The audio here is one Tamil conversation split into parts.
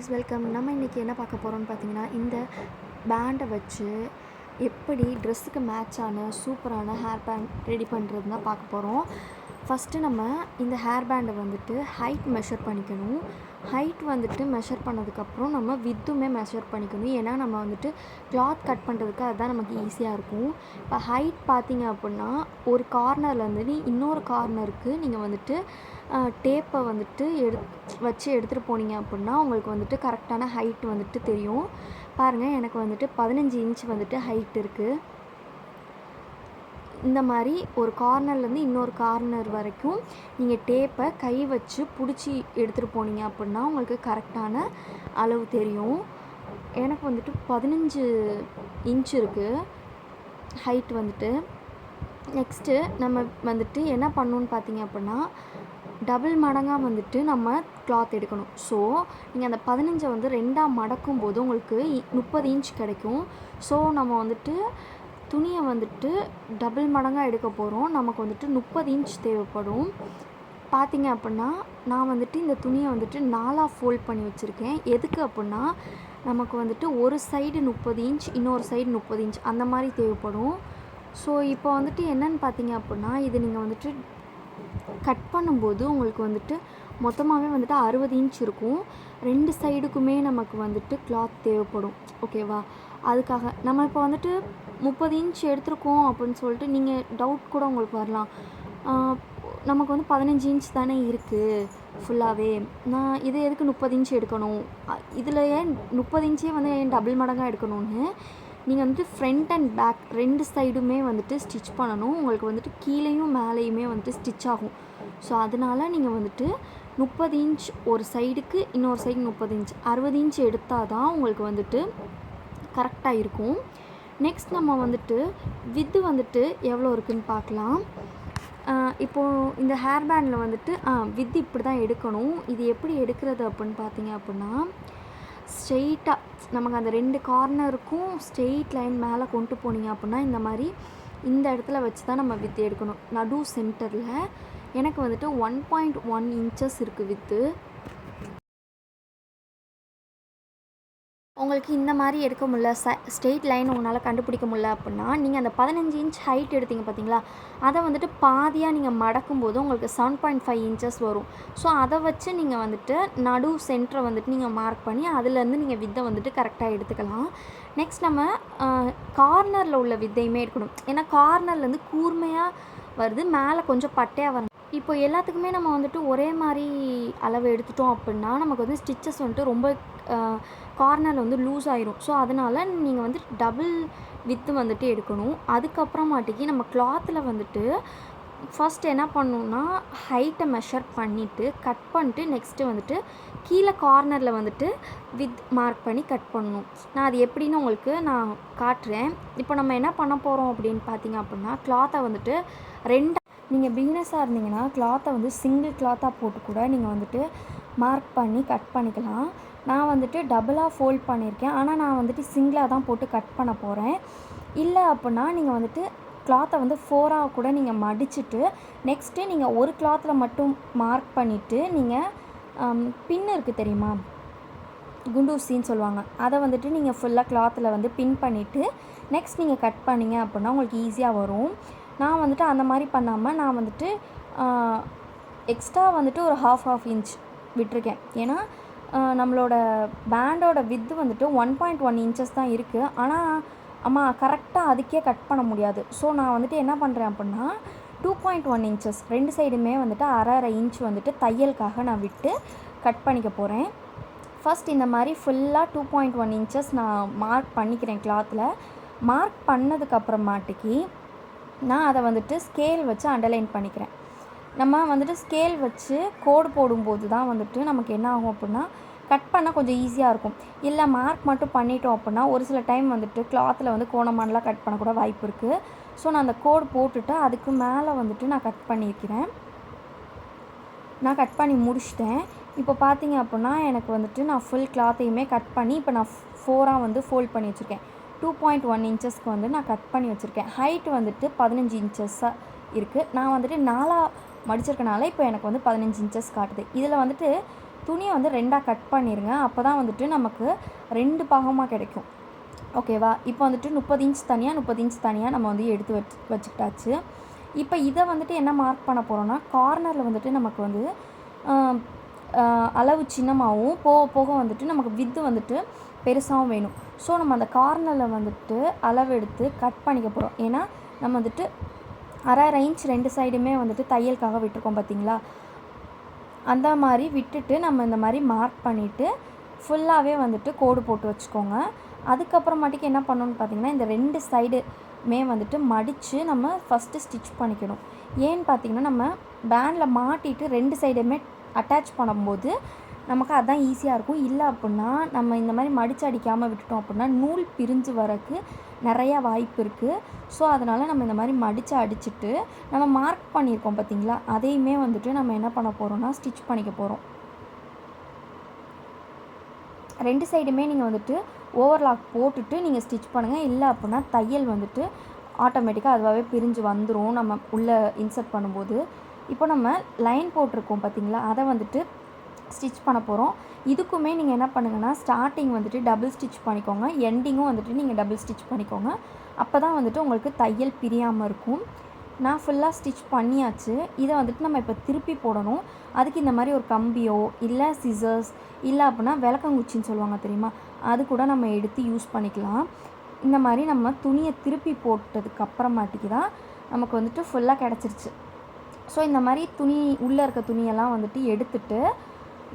கைஸ் வெல்கம் நம்ம இன்றைக்கி என்ன பார்க்க போகிறோம்னு பார்த்தீங்கன்னா இந்த பேண்டை வச்சு எப்படி ட்ரெஸ்ஸுக்கு மேட்சான சூப்பரான ஹேர் பேண்ட் ரெடி பண்ணுறது தான் பார்க்க போகிறோம் ஃபஸ்ட்டு நம்ம இந்த ஹேர் பேண்டை வந்துட்டு ஹைட் மெஷர் பண்ணிக்கணும். ஹைட் வந்துட்டு மெஷர் பண்ணதுக்கப்புறம் நம்ம வித்துமே மெஷர் பண்ணிக்கணும். ஏன்னா நம்ம வந்துட்டு கிளாத் கட் பண்ணுறதுக்கு அதுதான் நமக்கு ஈஸியாக இருக்கும். இப்போ ஹைட் பார்த்தீங்க அப்படின்னா ஒரு கார்னர்லேருந்து இன்னொரு கார்னருக்கு நீங்கள் வந்துட்டு டேப்பை வந்துட்டு எடு வச்சு எடுத்துகிட்டு போனீங்க அப்படின்னா உங்களுக்கு வந்துட்டு கரெக்டான ஹைட் வந்துட்டு தெரியும். பாருங்கள் எனக்கு வந்துட்டு பதினஞ்சு இன்ச் வந்துட்டு ஹைட் இருக்குது இந்த மாதிரி ஒரு கார்னர்லேருந்து இன்னொரு கார்னர் வரைக்கும் நீங்கள் டேப்பை கை வச்சு பிடிச்சி எடுத்துகிட்டு போனீங்க அப்படின்னா உங்களுக்கு கரெக்டான அளவு தெரியும். எனக்கு வந்துட்டு பதினஞ்சு இன்ச் இருக்குது ஹைட் வந்துட்டு. நெக்ஸ்ட்டு நம்ம வந்துட்டு என்ன பண்ணணுன்னு பார்த்தீங்க அப்படின்னா டபுள் மடங்காக வந்துட்டு நம்ம கிளாத் எடுக்கணும். ஸோ நீங்கள் அந்த பதினஞ்சை வந்து ரெண்டாக மடக்கும் போது உங்களுக்கு இ- முப்பது இன்ச் கிடைக்கும். ஸோ நம்ம வந்துட்டு துணியை வந்துட்டு டபுள் மடங்காக எடுக்க போகிறோம் நமக்கு வந்துட்டு முப்பது இன்ச் தேவைப்படும். பார்த்தீங்க அப்படின்னா நான் வந்துட்டு இந்த துணியை வந்துட்டு நாலாக ஃபோல்ட் பண்ணி வச்சுருக்கேன். எதுக்கு அப்படின்னா நமக்கு வந்துட்டு ஒரு சைடு முப்பது இன்ச் இன்னொரு சைடு முப்பது இன்ச் அந்த மாதிரி தேவைப்படும். ஸோ இப்போ வந்துட்டு என்னன்னு பார்த்தீங்க அப்படின்னா இது நீங்கள் வந்துட்டு கட் பண்ணும்போது உங்களுக்கு வந்துட்டு மொத்தமாகவே வந்துட்டு அறுபது இன்ச் இருக்கும். ரெண்டு சைடுக்குமே நமக்கு வந்துட்டு கிளாத் தேவைப்படும். ஓகேவா அதுக்காக. நம்ம இப்போ வந்துட்டு முப்பது இன்ச் எடுத்திருக்கோம் அப்படின்னு சொல்லிட்டு நீங்கள் டவுட் கூட உங்களுக்கு வரலாம். நமக்கு வந்து பதினஞ்சு இன்ச் தானே இருக்குது ஃபுல்லாகவே நான் இது எதுக்கு முப்பது இன்ச் எடுக்கணும்? இதில் ஏன் முப்பது இன்ச்சே வந்து ஏன் டபுள் மடங்காக எடுக்கணும்னு? நீங்கள் வந்துட்டு ஃப்ரண்ட் அண்ட் பேக் ரெண்டு சைடுமே வந்துட்டு ஸ்டிச் பண்ணணும். உங்களுக்கு வந்துட்டு கீழேயும் மேலேயுமே வந்துட்டு ஸ்டிச் ஆகும். ஸோ அதனால் நீங்கள் வந்துட்டு முப்பது இன்ச் ஒரு சைடுக்கு இன்னொரு சைடு முப்பது இன்ச் அறுபது இன்ச் எடுத்தால் தான் உங்களுக்கு வந்துட்டு கரெக்டாக இருக்கும். நெக்ஸ்ட் நம்ம வந்துட்டு வித்து வந்துட்டு எவ்வளோ இருக்குதுன்னு பார்க்கலாம். இப்போது இப்போ இந்த ஹேர் பேண்டில் வந்துட்டு வித் இப்படி தான் எடுக்கணும். இது எப்படி எடுக்கிறது அப்படின்னு பார்த்தீங்க அப்படின்னா ஸ்ட்ரெயிட்டாக நமக்கு அந்த ரெண்டு கார்னருக்கும் ஸ்ட்ரெயிட் லைன் மேலே கொண்டு போனீங்க அப்படின்னா இந்த மாதிரி இந்த இடத்துல வச்சு தான் நம்ம வித்து எடுக்கணும். நடு சென்டரில் எனக்கு வந்துட்டு ஒன் பாயிண்ட் ஒன் இன்ச்சஸ் இருக்குது வித்து. உங்களுக்கு இந்த மாதிரி எடுக்க முடியல. ச ஸ்ட்ரெயிட் லைன் உங்களால் கண்டுபிடிக்க முடியல அப்படின்னா நீங்கள் அந்த பதினஞ்சு இன்ச் ஹைட் எடுத்தீங்க பார்த்தீங்களா அதை வந்துட்டு பாதியாக நீங்கள் மடக்கும் போது உங்களுக்கு செவன் பாயிண்ட் ஃபைவ் இன்ச்சஸ் வரும். ஸோ அதை வச்சு நீங்கள் வந்துட்டு நடு சென்டரை வந்துட்டு நீங்கள் மார்க் பண்ணி அதுலேருந்து நீங்கள் வித்தை வந்துட்டு கரெக்டாக எடுத்துக்கலாம். நெக்ஸ்ட் நம்ம கார்னரில் உள்ள வித்தையுமே எடுக்கணும். ஏன்னா கார்னர்லேருந்து கூர்மையாக வருது மேலே கொஞ்சம் பட்டையாக வரணும் இப்போ எல்லாத்துக்குமே நம்ம வந்துட்டு ஒரே மாதிரி அளவு எடுத்துட்டோம் அப்படின்னா நமக்கு வந்து ஸ்டிச்சஸ் வந்துட்டு ரொம்ப கார்னர் வந்து லூஸ் ஆயிரும். ஸோ அதனால் நீங்கள் வந்து டபுள் வித்து வந்துட்டு எடுக்கணும். அதுக்கப்புறமாட்டிக்கு நம்ம கிளாத்தில் வந்துட்டு ஃபஸ்ட் என்ன பண்ணணும்னா ஹைட்டை மெஷர் பண்ணிவிட்டு கட் பண்ணிட்டு நெக்ஸ்ட்டு வந்துட்டு கீழே கார்னரில் வந்துட்டு வித் மார்க் பண்ணி கட் பண்ணணும். நான் அது எப்படின்னு உங்களுக்கு நான் காட்டுறேன். இப்போ நம்ம என்ன பண்ண போகிறோம் அப்படின்னு பார்த்தீங்க அப்படின்னா கிளாத்தை வந்துட்டு ரெண்டு நீங்கள் பிகினஸாக இருந்தீங்கன்னா கிளாத்தை வந்து சிங்கிள் கிளாத்தாக போட்டு கூட நீங்கள் வந்துட்டு மார்க் பண்ணி கட் பண்ணிக்கலாம். நான் வந்துட்டு டபுளாக ஃபோல்ட் பண்ணியிருக்கேன். ஆனால் நான் வந்துட்டு சிங்கிளாக தான் போட்டு கட் பண்ண போகிறேன் இல்லை அப்படின்னா நீங்கள் வந்துட்டு கிளாத்தை வந்து ஃபோராக கூட நீங்கள் மடிச்சுட்டு நெக்ஸ்ட்டு நீங்கள் ஒரு கிளாத்தில் மட்டும் மார்க் பண்ணிவிட்டு நீங்கள் பின் இருக்குது தெரியுமா? குண்டூசின்னு சொல்லுவாங்க. அதை வந்துட்டு நீங்கள் ஃபுல்லாக கிளாத்தில் வந்து பின் பண்ணிவிட்டு நெக்ஸ்ட் நீங்கள் கட் பண்ணிங்க அப்படின்னா உங்களுக்கு ஈஸியாக வரும். நான் வந்துட்டு அந்த மாதிரி பண்ணாமல் நான் வந்துட்டு எக்ஸ்ட்ரா வந்துட்டு ஒரு ஹாஃப் ஹாஃப் இன்ச் விட்டிருக்கேன். ஏன்னா நம்மளோட பேண்டோட வித்து வந்துட்டு ஒன் பாயிண்ட் ஒன் இன்ச்சஸ் தான் இருக்குது ஆனால் ஆமாம் கரெக்டாக அதுக்கே கட் பண்ண முடியாது. ஸோ நான் வந்துட்டு என்ன பண்ணுறேன் அப்படின்னா டூ பாயிண்ட் ஒன் இன்ச்சஸ் ரெண்டு சைடுமே வந்துட்டு அரை அரை இன்ச் வந்துட்டு தையலுக்காக நான் விட்டு கட் பண்ணிக்க போகிறேன் ஃபஸ்ட் இந்த மாதிரி ஃபுல்லாக டூ பாயிண்ட் ஒன் இன்ச்சஸ் நான் மார்க் பண்ணிக்கிறேன் கிளாத்தில் மார்க் பண்ணதுக்கப்புறமாட்டிக்கு நான் அதை வந்துட்டு ஸ்கேல் வச்சு அண்டர்லைன் பண்ணிக்கிறேன். நம்ம வந்துட்டு ஸ்கேல் வச்சு கோடு போடும்போது தான் வந்துட்டு நமக்கு என்ன ஆகும் அப்படின்னா கட் பண்ண கொஞ்சம் ஈஸியாக இருக்கும். இல்லை மார்க் மட்டும் பண்ணிட்டோம் அப்படின்னா ஒரு சில டைம் வந்துட்டு கிளாத்தில் வந்து கோணமானலாம் கட் பண்ணக்கூட வாய்ப்பு இருக்குது ஸோ நான் அந்த கோடு போட்டுட்டு அதுக்கு மேலே வந்துட்டு நான் கட் பண்ணியிருக்கிறேன். நான் கட் பண்ணி முடிச்சிட்டேன். இப்போ பார்த்தீங்க அப்படின்னா எனக்கு வந்துட்டு நான் ஃபுல் கிளாத்தையுமே கட் பண்ணி இப்போ நான் ஃபோராக வந்து ஃபோல்ட் பண்ணி வச்சுருக்கேன். டூ பாயிண்ட் ஒன் இன்ச்சஸ்க்கு வந்து நான் கட் பண்ணி வச்சுருக்கேன். ஹைட் வந்துட்டு பதினஞ்சு இன்ச்சஸாக இருக்குது நான் வந்துட்டு நாலாக மடிச்சிருக்கனால இப்போ எனக்கு வந்து பதினஞ்சு இன்ச்சஸ் காட்டுது. இதில் வந்துட்டு துணியை வந்து ரெண்டாக கட் பண்ணிடுங்க அப்போ தான் வந்துட்டு நமக்கு ரெண்டு பாகமாக கிடைக்கும். ஓகேவா இப்போ வந்துட்டு முப்பது இன்ச் தனியாக முப்பது இன்ச் தனியாக நம்ம வந்து எடுத்து வச்சு வச்சுக்கிட்டாச்சு. இப்போ இதை வந்துட்டு என்ன மார்க் பண்ண போகிறோன்னா கார்னரில் வந்துட்டு நமக்கு வந்து அளவு சின்னமாகவும் போக போக வந்துட்டு நமக்கு வித்து வந்துட்டு பெருசாகவும் வேணும். ஸோ நம்ம அந்த கார்னரில் வந்துட்டு அளவு எடுத்து கட் பண்ணிக்க போகிறோம் ஏன்னா நம்ம வந்துட்டு அரை ரேஞ்ச் இன்ச் ரெண்டு சைடுமே வந்துட்டு தையலுக்காக விட்டுருக்கோம் பார்த்தீங்களா அந்த மாதிரி விட்டுட்டு நம்ம இந்த மாதிரி மார்க் பண்ணிவிட்டு ஃபுல்லாகவே வந்துட்டு கோடு போட்டு வச்சுக்கோங்க. அதுக்கப்புறமாட்டிக்கு என்ன பண்ணணும்னு பார்த்தீங்கன்னா இந்த ரெண்டு சைடுமே வந்துட்டு மடித்து நம்ம ஃபஸ்ட்டு ஸ்டிச் பண்ணிக்கணும். ஏன்னு பார்த்தீங்கன்னா நம்ம பேண்டில் மாட்டிட்டு ரெண்டு சைடுமே அட்டாச் பண்ணும்போது நமக்கு அதான் ஈஸியாக இருக்கும். இல்லை அப்படின்னா நம்ம இந்த மாதிரி மடித்து அடிக்காமல் விட்டுட்டோம் அப்படின்னா நூல் பிரிஞ்சு வரக்கு நிறையா வாய்ப்பு இருக்குது ஸோ அதனால் நம்ம இந்த மாதிரி மடித்து அடிச்சுட்டு நம்ம மார்க் பண்ணியிருக்கோம் பார்த்தீங்களா அதையுமே வந்துட்டு நம்ம என்ன பண்ண போகிறோம்னா ஸ்டிச் பண்ணிக்க போகிறோம் ரெண்டு சைடுமே நீங்கள் வந்துட்டு ஓவர்லாக் போட்டுட்டு நீங்கள் ஸ்டிச் பண்ணுங்கள் இல்லை அப்படின்னா தையல் வந்துட்டு ஆட்டோமேட்டிக்காக அதுவாகவே பிரிஞ்சு வந்துடும் நம்ம உள்ளே இன்சர்ட் பண்ணும்போது. இப்போ நம்ம லைன் போட்டிருக்கோம் பார்த்திங்களா அதை வந்துட்டு ஸ்டிச் பண்ண போகிறோம் இதுக்குமே நீங்கள் என்ன பண்ணுங்கன்னா ஸ்டார்டிங் வந்துட்டு டபுள் ஸ்டிச் பண்ணிக்கோங்க. எண்டிங்கும் வந்துட்டு நீங்கள் டபுள் ஸ்டிச் பண்ணிக்கோங்க. அப்போ தான் வந்துட்டு உங்களுக்கு தையல் பிரியாமல் இருக்கும். நான் ஃபுல்லாக ஸ்டிச் பண்ணியாச்சு. இதை வந்துட்டு நம்ம இப்போ திருப்பி போடணும். அதுக்கு இந்த மாதிரி ஒரு கம்பியோ இல்லை சிசர்ஸ் இல்லை அப்படின்னா விளக்கங்குச்சின்னு சொல்லுவாங்க தெரியுமா? அது கூட நம்ம எடுத்து யூஸ் பண்ணிக்கலாம். இந்த மாதிரி நம்ம துணியை திருப்பி போட்டதுக்கு அப்புறமாட்டிக்கு தான் நமக்கு வந்துட்டு ஃபுல்லாக கிடச்சிருச்சு. ஸோ இந்த மாதிரி துணி உள்ளே இருக்க துணியெல்லாம் வந்துட்டு எடுத்துட்டு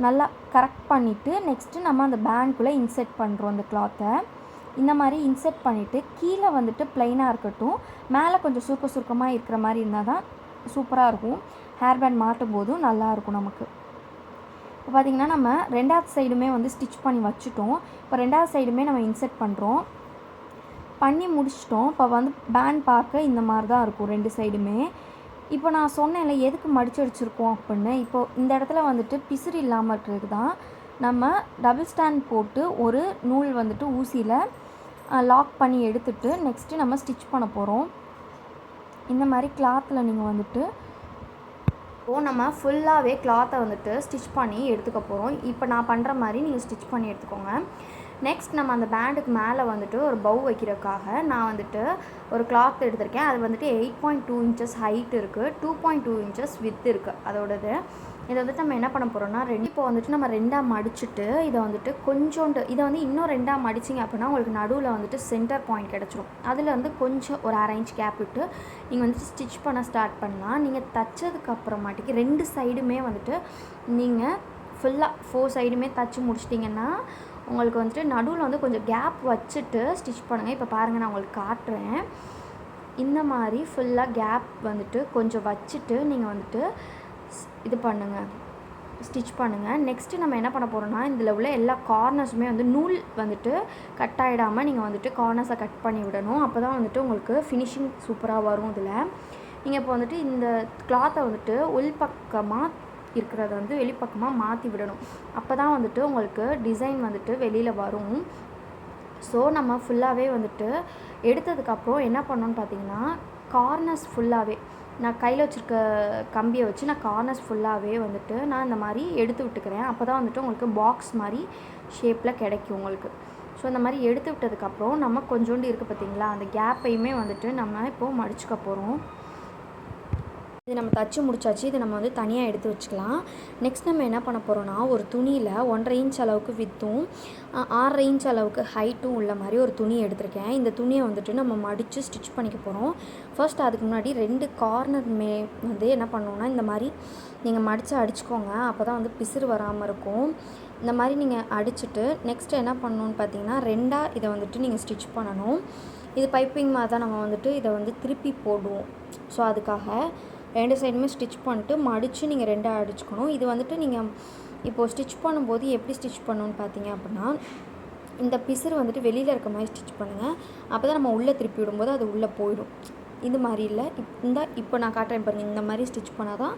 நல்லா கரெக்ட் பண்ணிவிட்டு நெக்ஸ்ட்டு நம்ம அந்த பேண்ட்குள்ளே இன்செர்ட் பண்ணுறோம் அந்த கிளாத்தை இந்த மாதிரி இன்செர்ட் பண்ணிவிட்டு கீழே வந்துட்டு ப்ளைனாக இருக்கட்டும். மேலே கொஞ்சம் சுருக்க சுருக்கமாக இருக்கிற மாதிரி இருந்தால் தான் சூப்பராக இருக்கும். ஹேர் பேண்ட் மாட்டும் போதும் நல்லாயிருக்கும் நமக்கு. இப்போ பார்த்திங்கன்னா நம்ம ரெண்டாவது சைடுமே வந்து ஸ்டிச் பண்ணி வச்சுட்டோம். இப்போ ரெண்டாவது சைடுமே நம்ம இன்செர்ட் பண்ணுறோம் பண்ணி முடிச்சிட்டோம். இப்போ வந்து பேண்ட் பார்க்க இந்த மாதிரி தான் இருக்கும். ரெண்டு சைடுமே இப்போ நான் சொன்னேன்ல எதுக்கு மடிச்சு வச்சுருக்கோம் அப்படின்னு? இப்போ இந்த இடத்துல வந்துட்டு பிசிறு இல்லாமல் இருக்கிறதுக்கு தான் நம்ம டபுள் ஸ்டாண்ட் போட்டு ஒரு நூல் வந்துட்டு ஊசியில் லாக் பண்ணி எடுத்துட்டு நெக்ஸ்ட்டு நம்ம ஸ்டிச் பண்ண போகிறோம் இந்த மாதிரி கிளாத்தில் நீங்கள் வந்துட்டு இப்போது நம்ம ஃபுல்லாகவே கிளாத்தை வந்துட்டு ஸ்டிச் பண்ணி எடுத்துக்க போகிறோம் இப்போ நான் பண்ணுற மாதிரி நீங்கள் ஸ்டிச் பண்ணி எடுத்துக்கோங்க. நெக்ஸ்ட் நம்ம அந்த பேண்டுக்கு மேலே வந்துட்டு ஒரு பவு வைக்கிறதுக்காக நான் வந்துட்டு ஒரு கிளாத் எடுத்திருக்கேன். அது வந்துட்டு eight point two inches height இருக்குது two point two inches width இருக்குது அதோடது. இதை வந்துட்டு நம்ம என்ன பண்ண போகிறோம்னா ரெண்டு இப்போ வந்துட்டு நம்ம ரெண்டாக மடிச்சுட்டு இதை வந்துட்டு கொஞ்சோண்டு இதை வந்து இன்னும் ரெண்டாக மடிச்சிங்க அப்படின்னா உங்களுக்கு நடுவில் வந்துட்டு சென்டர் பாயிண்ட் கிடச்சிரும். அதில் வந்து கொஞ்சம் ஒரு அரை இன்ச் கேப் விட்டு நீங்கள் வந்துட்டு ஸ்டிச் பண்ண ஸ்டார்ட் பண்ணலாம் நீங்கள் தைச்சதுக்கு அப்புறமாட்டிக்கு ரெண்டு சைடுமே வந்துட்டு நீங்கள் ஃபுல்லாக ஃபோர் சைடுமே தச்சு முடிச்சிட்டிங்கன்னா உங்களுக்கு வந்துட்டு நடுவில் வந்து கொஞ்சம் கேப் வச்சுட்டு ஸ்டிச் பண்ணுங்கள் இப்போ பாருங்கள் நான் உங்களுக்கு காட்டுறேன். இந்த மாதிரி ஃபுல்லாக கேப் வந்துட்டு கொஞ்சம் வச்சுட்டு நீங்கள் வந்துட்டு ஸ்- இது பண்ணுங்கள் ஸ்டிச் பண்ணுங்கள் நெக்ஸ்ட்டு நம்ம என்ன பண்ண போகிறோம்னா இதில் உள்ள எல்லா கார்னர்ஸுமே வந்து நூல் வந்துட்டு கட் ஆகிடாமல் நீங்கள் வந்துட்டு கார்னர்ஸை கட் பண்ணி விடணும். அப்போ தான் வந்துட்டு உங்களுக்கு ஃபினிஷிங் சூப்பராக வரும் இதில். நீங்கள் இப்போ வந்துட்டு இந்த கிளாத்தை வந்துட்டு உள்பக்கமாக இருக்கிறத வந்து வெளிப்பக்கமாக மாற்றி விடணும். அப்போ தான் வந்துட்டு உங்களுக்கு டிசைன் வந்துட்டு வெளியில் வரும். ஸோ நம்ம ஃபுல்லாகவே வந்துட்டு எடுத்ததுக்கப்புறம் என்ன பண்ணோன்னு பார்த்தீங்கன்னா கார்னர்ஸ் ஃபுல்லாகவே நான் கையில் வச்சுருக்க கம்பியை வச்சு நான் கார்னர்ஸ் ஃபுல்லாகவே வந்துட்டு நான் இந்த மாதிரி எடுத்து விட்டுக்கிறேன். அப்போ தான் வந்துட்டு உங்களுக்கு பாக்ஸ் மாதிரி ஷேப்பில் கிடைக்கும் உங்களுக்கு. ஸோ இந்த மாதிரி எடுத்து விட்டதுக்கப்புறம் நம்ம கொஞ்சோண்டு இருக்குது பார்த்தீங்களா அந்த கேப்பையுமே வந்துட்டு நம்ம இப்போது மடிச்சுக்க போகிறோம் இது நம்ம தச்சு முடிச்சாச்சு இது நம்ம வந்து தனியாக எடுத்து வச்சுக்கலாம். நெக்ஸ்ட் நம்ம என்ன பண்ண போகிறோம்னா ஒரு துணியில் ஒன்றரை இன்ச் அளவுக்கு வித்தும் ஆறரை இன்ச் அளவுக்கு ஹைட்டும் உள்ள மாதிரி ஒரு துணி எடுத்திருக்கேன். இந்த துணியை வந்துட்டு நம்ம மடித்து ஸ்டிச் பண்ணிக்க போகிறோம் ஃபர்ஸ்ட் அதுக்கு முன்னாடி ரெண்டு கார்னர் மே வந்து என்ன பண்ணணும்னா இந்த மாதிரி நீங்கள் மடித்து அடிச்சுக்கோங்க. அப்போ தான் வந்து பிசிறு வராமல் இருக்கும். இந்த மாதிரி நீங்கள் அடிச்சுட்டு நெக்ஸ்ட் என்ன பண்ணணும்னு பார்த்தீங்கன்னா ரெண்டாக இதை வந்துட்டு நீங்கள் ஸ்டிச் பண்ணணும். இது பைப்பிங் மாதிரி தான் நம்ம வந்துட்டு இதை வந்து திருப்பி போடுவோம். ஸோ அதுக்காக ரெண்டு சைடுமே ஸ்டிச் பண்ணிட்டு மடித்து நீங்கள் ரெண்டாக அடிச்சுக்கணும். இது வந்துட்டு நீங்கள் இப்போது ஸ்டிச் பண்ணும்போது எப்படி ஸ்டிச் பண்ணணும்னு பார்த்தீங்க அப்படின்னா இந்த பிசுறு வந்துட்டு வெளியில் இருக்க மாதிரி ஸ்டிச் பண்ணுங்கள் அப்போ தான் நம்ம உள்ளே திருப்பி விடும்போது அது உள்ளே போயிடும். இது மாதிரி இல்லை. இப் இந்த இப்போ நான் காட்டுறேன் பாருங்கள் இந்த மாதிரி ஸ்டிச் பண்ணால் தான்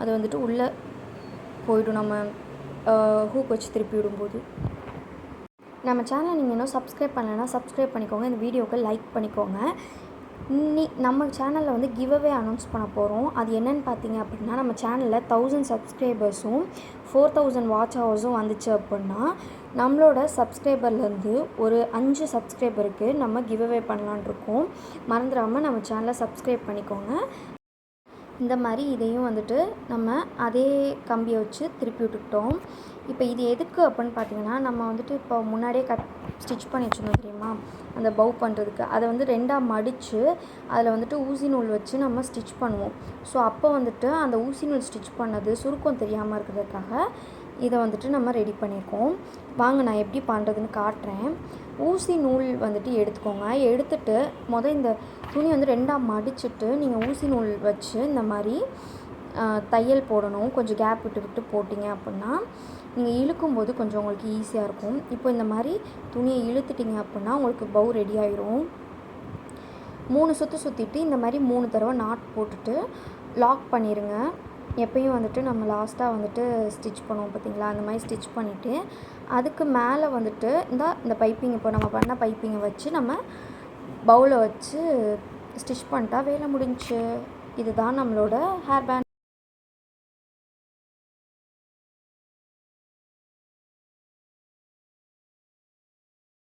அது வந்துட்டு உள்ளே போயிடும். நம்ம ஹூக் வச்சு திருப்பி விடும்போது. நம்ம சேனலை நீங்கள் இன்னும் சப்ஸ்கிரைப் பண்ணலைன்னா சப்ஸ்கிரைப் பண்ணிக்கோங்க. இந்த வீடியோக்கு லைக் பண்ணிக்கோங்க. நீ நம்ம சேனலில் வந்து கிவ்அவே அனௌன்ஸ் பண்ண போகிறோம் அது என்னென்னு பார்த்தீங்க அப்படின்னா நம்ம சேனலில் தௌசண்ட் சப்ஸ்கிரைபர்ஸும் ஃபோர் தௌசண்ட் வாட்ச் ஹவர்ஸும் வந்துச்சு அப்படின்னா நம்மளோட சப்ஸ்கிரைபர்லேருந்து ஒரு அஞ்சு சப்ஸ்கிரைபருக்கு நம்ம கிவ்அவே பண்ணலான்னு இருக்கோம். மறந்துடாமல் நம்ம சேனலை சப்ஸ்கிரைப் பண்ணிக்கோங்க. இந்த மாதிரி இதையும் வந்துட்டு நம்ம அதே கம்பியை வச்சு திருப்பி விட்டுக்கிட்டோம். இப்போ இது எதுக்கு அப்படின்னு பார்த்தீங்கன்னா நம்ம வந்துட்டு இப்போ முன்னாடியே கட் ஸ்டிச் பண்ணி வச்சுருந்தோம் தெரியுமா? அந்த பவு பண்ணுறதுக்கு அதை வந்து ரெண்டாக மடித்து அதில் வந்துட்டு ஊசி நூல் வச்சு நம்ம ஸ்டிச் பண்ணுவோம். ஸோ அப்போ வந்துட்டு அந்த ஊசி நூல் ஸ்டிச் பண்ணது சுருக்கம் தெரியாமல் இருக்கிறதுக்காக இதை வந்துட்டு நம்ம ரெடி பண்ணியிருக்கோம் வாங்க நான் எப்படி பண்ணுறதுன்னு காட்டுறேன். ஊசி நூல் வந்துட்டு எடுத்துக்கோங்க. எடுத்துட்டு மொதல் இந்த துணி வந்து ரெண்டாக மடிச்சுட்டு நீங்கள் ஊசி நூல் வச்சு இந்த மாதிரி தையல் போடணும். கொஞ்சம் கேப் விட்டு விட்டு போட்டிங்க அப்படின்னா நீங்கள் இழுக்கும்போது கொஞ்சம் உங்களுக்கு ஈஸியாக இருக்கும். இப்போ இந்த மாதிரி துணியை இழுத்துட்டிங்க அப்படின்னா உங்களுக்கு பவு ரெடி ஆயிரும். மூணு சுற்று சுற்றிட்டு இந்த மாதிரி மூணு தடவை நாட் போட்டுட்டு லாக் பண்ணிடுங்க எப்பயும் வந்துட்டு நம்ம லாஸ்ட்டாக வந்துட்டு ஸ்டிச் பண்ணுவோம் பார்த்தீங்களா? அந்த மாதிரி ஸ்டிச் பண்ணிவிட்டு அதுக்கு மேலே வந்துட்டு இந்த இந்த பைப்பிங் இப்போ நம்ம பண்ண பைப்பிங்கை வச்சு நம்ம பவுலை வச்சு ஸ்டிச் பண்ணிட்டா வேலை முடிஞ்சுச்சு. இதுதான் நம்மளோட ஹேர் பேண்ட்